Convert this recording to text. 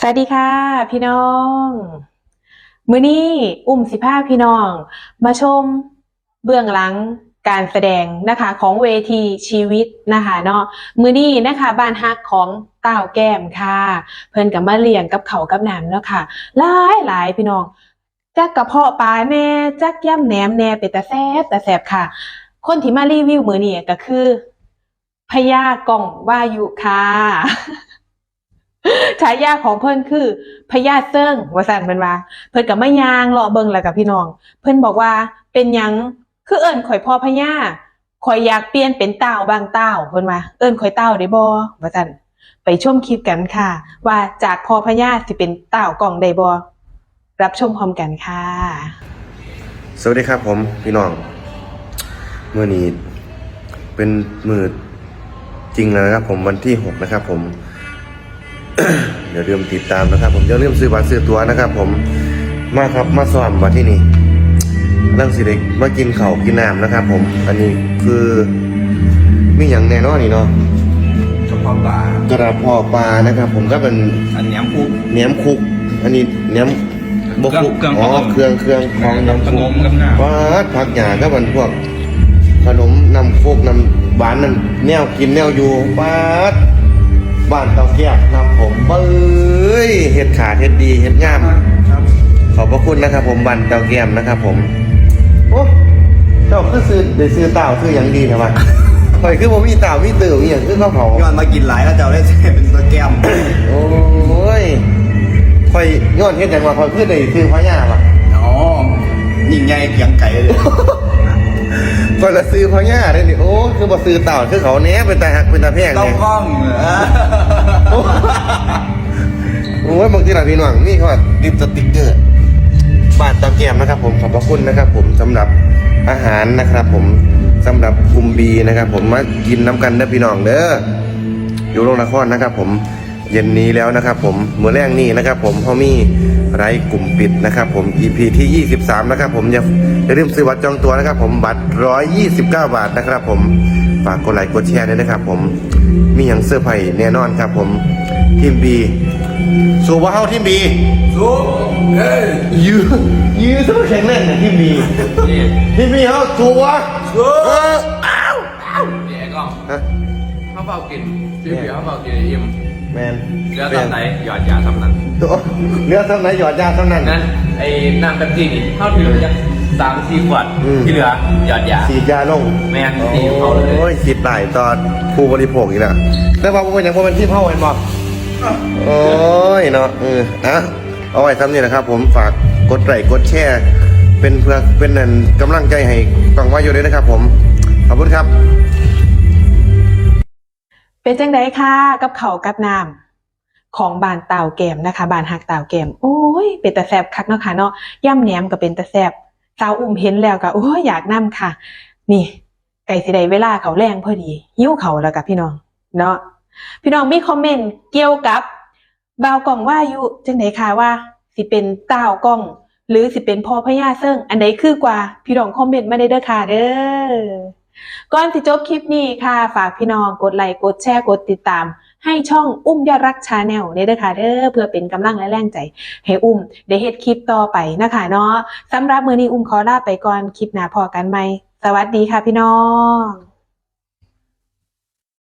สวัสดีค่ะ พี่น้อง มื้อนี้อุ้มสิพาพี่น้อง มาชมเบื้องหลังการแสดงนะคะของเวทีชีวิตนะคะเนาะมื้อนี้นะคะบ้านฮักของต้าวแก้มค่ะ เพิ่นกับมาเลี้ยงกับเขากับน้ำเนาะค่ะหลายหลายพี่น้องจักกระเพาะปลาแน่จักย่ำแหนมแน่เป็นตาแซ่บตาแซบค่ะ คนที่มารีวิวมื้อนี้ก็คือพญากล่องวายุค่ะายาของเพิ่นคือพญาเซิงว่าสั่นเพิ่นว่า เพิ่นก็มายางเลาะเบิ่งแล้วกับพี่น้อง เพิ่นบอกว่าเป็นยังคือเอิ้นข่อยพ่อพญาข่อยอยากเปลี่ยนเป็นเต่าบางเต่าเพิ่นว่าเอิ้นข่อยเต่าได้บ่ว่าซั่นไปชมคลิปกันค่ะ ว่าจากพ่อพญาสิเป็นเต่ากล่องได้บ่รับชมพร้อมกันค่ะ สวัสดีครับผมพี่น้องเมื่อนี้เป็นมือจริงแล้วนะครับผมวันที่หกนะครับผม เดี๋ยวเริ่มติดตามนะครับ ผมจะเริ่าลืมซื้อบัตรซื้อตั๋วนะครับ ผมมาครับมาซ้อมมาที่นี่เรื่องสิเด็กมากินข้าวกินน้ำนะครับ ผมอันนี้คือมีอย่างแน่นอนนี่เนาะเฉพาะปลากระเพาะปลานะครับ ผมก็เป็นอันเนี้ยคุกเนี้ยมคุก อันนี้เนี้ยมบกคุกเครื่องอ๋อของเครื่องเครื่องของน้ำขคุนกมกับน้ำว่าผักหยาก็มันพวกขนมนำโคกนำหวานนั่นแนวกินแนวอยู่บ้าน บ้านเตาแก้วครับผมเบ้ยเห็ดขาดเห็ดดีเห็ดงามครับ ขอบพระคุณนะครับ ผมบ้านเตาแก้มนะครับ ผมโอ้เจ้าคือซื้อได้ซื้อเต่าซื้ออย่างดีใช่ไหมคอยคือผมมีเต่ามีตื่นอย่างคือข้าวเผาย้อนมากินหลายแล้วจะเอาได้ใช้เป็นตัวแก้มโอ้ยคอยย้อนเห็ดจังว่าคอยคือได้ซื้อพญาว่ะอ๋อยิ่งใหญ่เกียงไก่เลย คอยละซื้อพญาได้นี่โอ้คือบ่ซื้อเต่าคือเขาเนี้ยเป็นตาหักเป็นตาแพงต้องเนี่ยกล้องเออโอ้ยบางทีเราพี่น้องนี่เขาว่าดิบสติกเกอร์บาทตะเกียมนะครับ ผมขอบพระคุณนะครับ ผมสำหรับอาหารนะครับ ผมสำหรับกลุ่มบีนะครับ ผมมากินน้ำกันเด้อพี่น้องเด้ออยู่โรงละครนะครับ ผมเย็นนี้แล้วนะครับ ผมเมื่อแรกนี้นะครับ ผมเขามี ไร้กลุ่มปิดนะครับผม EP ที่ 23 นะครับผมอย่าอย่าลืมซื้อบัตรจองตัวนะครับผมบัตร 129 บาทนะครับผมฝากกดไลค์กดแชร์ด้วยนะครับผมมีอย่างเสื้อร์ไผ่แน่นอนครับผมทีมบีสู้ว่าเฮาทีมบีสู้เอ้ยยืนยืนสู้แข็งแรงเนี่ยทีมบีนี่ทีมบีเฮาสู้วะสู้เอออ้าวนี่ไอ้กล้องฮะข้าวเปล่ากิน พี่เบียร์ข้าวเปล่ากินไอ้อิ่มแมนเหลือตอนไหนหยอดยาทำนั้นตัวเรือเท่าไหนหยอดยาเท่านั้นนะไอ้น้ำเป๊ปซี่นี่เข้าถือยังสามสี่ขวดอืมที่เหลือหยอดยาฉีดยาลงแม่นตีเขาเลยโอ้ยฉีดหลายตอนผู้บริโภคอีกแล้วแต่ว่าผมยังพอเป็นที่เผ่าเห็นบอกโอ้ยเนาะเอออะเอาไว้ทำนี่นะครับ ผมฝากกดไลค์กดแชร์เป็นเพื่อเป็นนั่นกำลังใจให้ฟังว่าอยู่ด้วยนะครับ ผมขอบคุณครับ เป็นจังไดค่ะกับเขากับน้ำของบานเต่าแกมนะคะ บานหักเต่าแกมโอ้ยเป็นตาแซบคักเนาะค่ะเนาะย่ำแหนมก็เป็นตาแซบสาวอุ้มเห็นแล้วก็โอ้ยอยากนํค่ะ นี่ไก่สิได้เวลาเขาแรงพอดีหิ้วเขาแล้วกับพี่น้องเนาะพี่น้องมีคอมเมนต์เกี่ยวกับบ่าวกล่องว่าอยู่จังไดค่ะว่า สิเป็นเต้ากล้อง หรือสิเป็นพ่อพญาเซิงอันใดคือกว่า พี่น้องคอมเมนต์มาได้เด้อค่ะเด้อ ก่อนที่จบคลิปนี้ค่ะ ฝากพี่น้องกดไลค์กดแชร์กดติดตาม ให้ช่องอุ้มยอดรักชาแนลเด้อค่ะเด้อเพื่อเป็นกำลังและแรงใจ ให้อุ้มได้เฮ็ดคลิปต่อไปนะคะเนาะสำหรับมื้อนี้อุ้มขอลาไปก่อนคลิปหน้าพอกันใหม่สวัสดีค่ะพี่น้อง